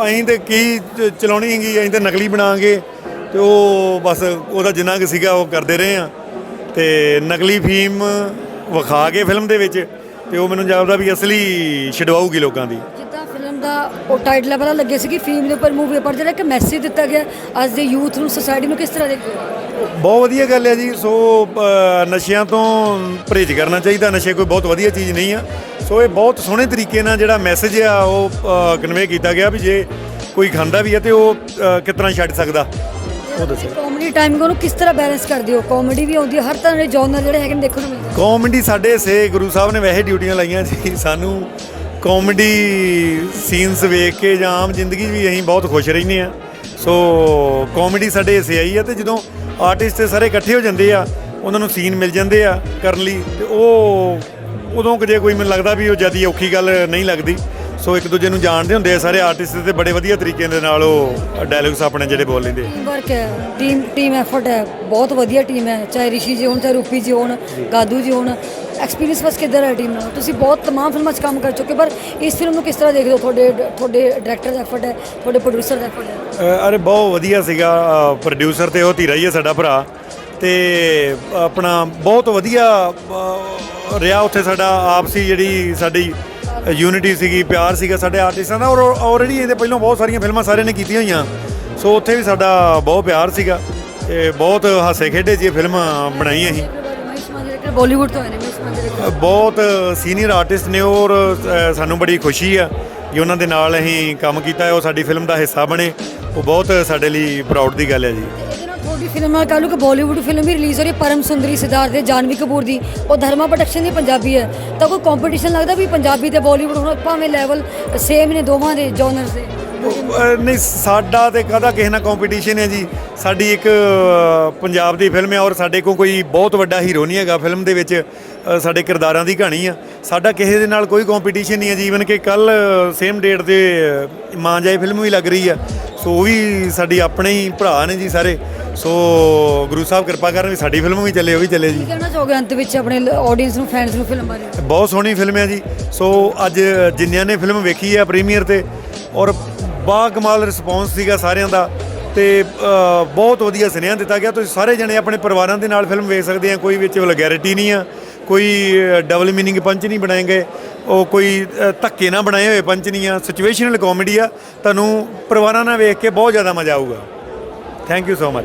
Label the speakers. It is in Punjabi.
Speaker 1: ਅਸੀਂ ਤੇ ਕੀ ਚ- ਚਲਾਉਣੀ ਹੈਗੀ ਅਸੀਂ ਤੇ ਨਕਲੀ ਬਣਾਵਾਂਗੇ ਤੇ ਉਹ ਬਸ ਉਹਦਾ ਜਿੰਨਾ ਕੁ ਸੀਗਾ ਉਹ ਕਰਦੇ ਰਹੇ ਆ ਤੇ ਨਕਲੀ ਫੀਮ ਵਿਖਾ ਕੇ ਫਿਲਮ ਦੇ ਵਿੱਚ ਤੇ ਉਹ ਮੈਨੂੰ ਜਾਪਦਾ ਵੀ ਅਸਲੀ ਛਡਵਾਊਗੀ ਲੋਕਾਂ ਦੀ।
Speaker 2: ਜਿੱਦਾਂ ਫਿਲਮ ਦਾ ਉਹ ਟਾਈਟਲ ਪਤਾ ਲੱਗੇ ਸੀ ਕਿ ਫੀਮ ਦੇ ਉੱਪਰ ਮੂਵੀ ਉੱਪਰ ਜਿਹੜਾ ਇੱਕ ਮੈਸੇਜ ਦਿੱਤਾ ਗਿਆ ਅੱਜ ਦੇ ਯੂਥ ਨੂੰ ਸੋਸਾਇਟੀ ਨੂੰ ਕਿਸ ਤਰ੍ਹਾਂ ਦੇਖਦੇ ਹੋ
Speaker 1: ਬਹੁਤ ਵਧੀਆ ਗੱਲ ਹੈ ਜੀ ਸੋ ਅ, ਨਸ਼ਿਆਂ ਤੋਂ ਪਰਹੇਜ਼ ਕਰਨਾ ਚਾਹੀਦਾ ਨਸ਼ੇ ਕੋਈ ਬਹੁਤ ਵਧੀਆ ਚੀਜ਼ ਨਹੀਂ ਆ। ਸੋ ਇਹ ਬਹੁਤ ਸੋਹਣੇ ਤਰੀਕੇ ਨਾਲ ਜਿਹੜਾ ਮੈਸੇਜ ਆ ਉਹ ਕਨਵੇ ਕੀਤਾ ਗਿਆ ਵੀ ਜੇ ਕੋਈ ਖਾਂਦਾ ਵੀ ਹੈ ਤੇ ਉਹ ਕਿਸ ਤਰ੍ਹਾਂ ਛੱਡ ਸਕਦਾ। ਉਹ ਦੱਸੋ।
Speaker 2: ਕਾਮੇਡੀ ਟਾਈਮਿੰਗ ਉਹਨੂੰ ਕਿਸ ਤਰ੍ਹਾਂ ਬੈਲੈਂਸ ਕਰਦੇ ਹੋ? ਕਾਮੇਡੀ ਵੀ ਆਉਂਦੀ ਹੈ ਹਰ ਤਰ੍ਹਾਂ ਦੇ ਜਨਰ ਜਿਹੜੇ ਹੈਗੇ ਨੇ ਦੇਖਣ ਨੂੰ ਮਿਲਦੇ
Speaker 1: ਕਾਮੇਡੀ ਸਾਡੇ ਸੇ ਗੁਰੂ ਸਾਹਿਬ ਨੇ ਵੈਸੇ ਡਿਊਟੀਆਂ ਲਾਈਆਂ ਜੀ ਸਾਨੂੰ ਕਾਮੇਡੀ ਸੀਨਸ ਵੇਖ ਕੇ ਜਾਂ ਆਮ ਜ਼ਿੰਦਗੀ ਵੀ ਅਸੀਂ ਬਹੁਤ ਖੁਸ਼ ਰਹਿੰਦੇ ਆ। ਸੋ ਕਾਮੇਡੀ ਸਾਡੇ ਹਿੱਸੇ ਆਈ ਆ ਤੇ ਜਦੋਂ ਆਰਟਿਸਟ ਸਾਰੇ ਇਕੱਠੇ ਹੋ ਜਾਂਦੇ ਆ ਉਹਨਾਂ ਨੂੰ ਸੀਨ ਮਿਲ ਜਾਂਦੇ ਆ ਕਰਨ ਲਈ ਤੇ ਉਹ ਉਦੋਂ ਕਿ ਜੇ ਕੋਈ ਮੈਨੂੰ ਲੱਗਦਾ ਵੀ ਉਹ ਜਿਆਦੀ ਔਖੀ ਗੱਲ ਨਹੀਂ ਲੱਗਦੀ। ਸੋ ਇੱਕ ਦੂਜੇ ਨੂੰ ਜਾਣਦੇ ਹੁੰਦੇ ਆ ਸਾਰੇ ਆਰਟਿਸਟ ਤੇ ਬੜੇ ਵਧੀਆ ਤਰੀਕੇ ਦੇ ਨਾਲ ਉਹ ਡਾਇਲੌਗਸ ਆਪਣੇ ਜਿਹੜੇ ਬੋਲ ਲੈਂਦੇ
Speaker 2: ਵਰਕ ਹੈ ਟੀਮ ਟੀਮ ਐਫਰਟ ਹੈ ਬਹੁਤ ਵਧੀਆ ਟੀਮ ਹੈ ਚਾਹੇ ਰਿਸ਼ੀ ਜੀ ਹੋਣ ਚਾਹੇ ਰੂਪੀ ਜੀ ਹੋਣ ਗਾਦੂ ਜੀ ਹੋਣ ਐਕਸਪੀਰੀਅੰਸ ਬਸ ਕਿੱਧਰ ਹੈ ਟੀਮ ਨਾਲ? ਤੁਸੀਂ ਬਹੁਤ ਤਮਾਮ ਫਿਲਮਾਂ 'ਚ ਕੰਮ ਕਰ ਚੁੱਕੇ ਪਰ ਇਸ ਫਿਲਮ ਨੂੰ ਕਿਸ ਤਰ੍ਹਾਂ ਦੇਖਦੇ ਹੋ? ਤੁਹਾਡੇ ਤੁਹਾਡੇ ਡਾਇਰੈਕਟਰ ਦਾ ਐਫਰਟ ਹੈ ਤੁਹਾਡੇ ਪ੍ਰੋਡਿਊਸਰ ਦਾ ਐਫਰਟ ਹੈ?
Speaker 1: ਅਰੇ ਬਹੁਤ ਵਧੀਆ ਸੀਗਾ ਪ੍ਰੋਡਿਊਸਰ ਤੇ ਉਹ ਧੀਰਾ ਹੀ ਹੈ ਸਾਡਾ ਭਰਾ। ਤੇ ਆਪਣਾ ਬਹੁਤ ਵਧੀਆ ਰਿਹਾ ਉੱਥੇ ਸਾਡਾ ਆਪਸੀ ਜਿਹੜੀ ਸਾਡੀ ਯੂਨਿਟੀ ਸੀਗੀ ਪਿਆਰ ਸੀਗਾ ਸਾਡੇ ਆਰਟਿਸਟਾਂ ਦਾ ਔਰ ਆਲਰੇਡੀ ਇਹਦੇ ਪਹਿਲਾਂ ਬਹੁਤ ਸਾਰੀਆਂ ਫਿਲਮਾਂ ਸਾਰਿਆਂ ਨੇ ਕੀਤੀਆਂ ਹੋਈਆਂ। ਸੋ ਉੱਥੇ ਵੀ ਸਾਡਾ ਬਹੁਤ ਪਿਆਰ ਸੀਗਾ ਤੇ ਬਹੁਤ ਹਾਸੇ ਖੇਡੇ ਜੀ ਫਿਲਮ ਬਣਾਈ ਅਸੀਂ
Speaker 2: ਬਾਲੀਵੁੱਡ ਤੋਂ ਆਏ ਨੇ
Speaker 1: ਬਹੁਤ ਸੀਨੀਅਰ ਆਰਟਿਸਟ ਨੇ ਔਰ ਸਾਨੂੰ ਬੜੀ ਖੁਸ਼ੀ ਆ ਕਿ ਉਹਨਾਂ ਦੇ ਨਾਲ ਅਸੀਂ ਕੰਮ ਕੀਤਾ ਹੈ ਉਹ ਸਾਡੀ ਫਿਲਮ ਦਾ ਹਿੱਸਾ ਬਣੇ। ਉਹ ਬਹੁਤ ਸਾਡੇ ਲਈ ਪ੍ਰਾਊਡ ਦੀ ਗੱਲ ਹੈ ਜੀ।
Speaker 2: ਤੁਹਾਡੀ ਫਿਲਮ ਨਾਲ ਕਹ ਲਓ ਕਿ ਬਾਲੀਵੁੱਡ ਫਿਲਮ ਵੀ ਰਿਲੀਜ਼ ਹੋ ਰਹੀ ਹੈ ਪਰਮ ਸੁੰਦਰੀ ਸਿਦਾਰਥ ਦੇ ਜਾਨਵੀ ਕਪੂਰ ਦੀ। ਉਹ ਧਰਮਾ ਪ੍ਰੋਡਕਸ਼ਨ ਦੀ ਪੰਜਾਬੀ ਹੈ। ਤਾਂ ਕੋਈ ਕੰਪੀਟੀਸ਼ਨ ਲੱਗਦਾ ਵੀ ਪੰਜਾਬੀ ਤੇ ਬਾਲੀਵੁੱਡ ਹੁਣ ਭਾਵੇਂ ਲੈਵਲ ਸੇਮ ਨੇ ਦੋਵਾਂ ਦੇ ਜਨਰਸ ਦੇ?
Speaker 1: ਅਹ ਨਹੀਂ ਸਾਡਾ ਤੇ ਕਾਹਦਾ ਕਿਸੇ ਨਾਲ ਕੰਪੀਟੀਸ਼ਨ ਹੈ ਜੀ? ਸਾਡੀ ਇੱਕ ਅਹ, ਪੰਜਾਬ ਦੀ ਫਿਲਮ ਹੈ ਔਰ ਸਾਡੇ ਕੋਲ ਕੋਈ ਬਹੁਤ ਵੱਡਾ ਹੀਰੋ ਨਹੀਂ ਹੈਗਾ ਫਿਲਮ ਦੇ ਵਿੱਚ। ਅਹ, ਸਾਡੇ ਕਿਰਦਾਰਾਂ ਦੀ ਕਹਾਣੀ ਆ। ਸਾਡਾ ਕਿਸੇ ਦੇ ਨਾਲ ਕੋਈ ਕੰਪੀਟੀਸ਼ਨ ਨਹੀਂ ਹੈ ਜੀ। ਈਵਨ ਕਿ ਕੱਲ ਸੇਮ ਡੇਟ ਤੇ ਅਹ, ਮਾਂ ਜਾਏ ਫਿਲਮ ਵੀ ਲੱਗ ਰਹੀ ਆ। ਸੋ ਉਹ ਵੀ ਸਾਡੀ ਆਪਣੇ ਹੀ ਭਰਾ ਨੇ ਜੀ ਸਾਰੇ। ਸੋ ਗੁਰੂ ਸਾਹਿਬ ਕਿਰਪਾ ਕਰਨ ਵੀ ਸਾਡੀ ਫਿਲਮ ਵੀ ਚੱਲੇ ਉਹ ਵੀ ਚੱਲੇ ਜੀ।
Speaker 2: ਕਹਿਣਾ ਚਾਹੋਗੇ ਅੰਤ ਵਿੱਚ ਆਪਣੇ ਆਡੀਅנס ਨੂੰ ਫੈਨਸ ਨੂੰ ਫਿਲਮ ਬਾਰੇ
Speaker 1: ਬਹੁਤ ਸੋਹਣੀ ਫਿਲਮ ਹੈ ਜੀ। ਸੋ ਅੱਜ ਜਿੰਨਿਆਂ ਨੇ ਫਿਲਮ ਵੇਖੀ ਹੈ ਪ੍ਰੀਮੀਅਰ ਤੇ ਔਰ ਬਾ ਕਮਾਲ ਰਿਸਪੌਂਸ ਸੀਗਾ ਸਾਰਿਆਂ ਦਾ। ਤੇ ਬਹੁਤ ਵਧੀਆ ਸੁਨੇਹਾ ਦਿੱਤਾ ਗਿਆ। ਤੁਸੀਂ ਸਾਰੇ ਜਣੇ ਆਪਣੇ ਪਰਿਵਾਰਾਂ ਦੇ ਨਾਲ ਫਿਲਮ ਵੇਖ ਸਕਦੇ ਆ ਕੋਈ ਵਿੱਚ ਵਲਗੈਰਿਟੀ ਨਹੀਂ ਆ। ਕੋਈ ਡਬਲ ਮੀਨਿੰਗ ਪੰਚ ਨਹੀਂ ਬਣਾਏ ਗਏ ਉਹ ਕੋਈ ਧੱਕੇ ਨਾ ਬਣਾਏ ਹੋਏ ਪੰਚ ਨਹੀਂ ਆ। ਸਿਚੁਏਸ਼ਨਲ ਕਾਮੇਡੀ ਆ। ਤੁਹਾਨੂੰ ਪਰਿਵਾਰਾਂ ਨਾਲ ਵੇਖ ਕੇ ਬਹੁਤ ਜ਼ਿਆਦਾ ਮਜ਼ਾ ਆਊਗਾ। Thank you so much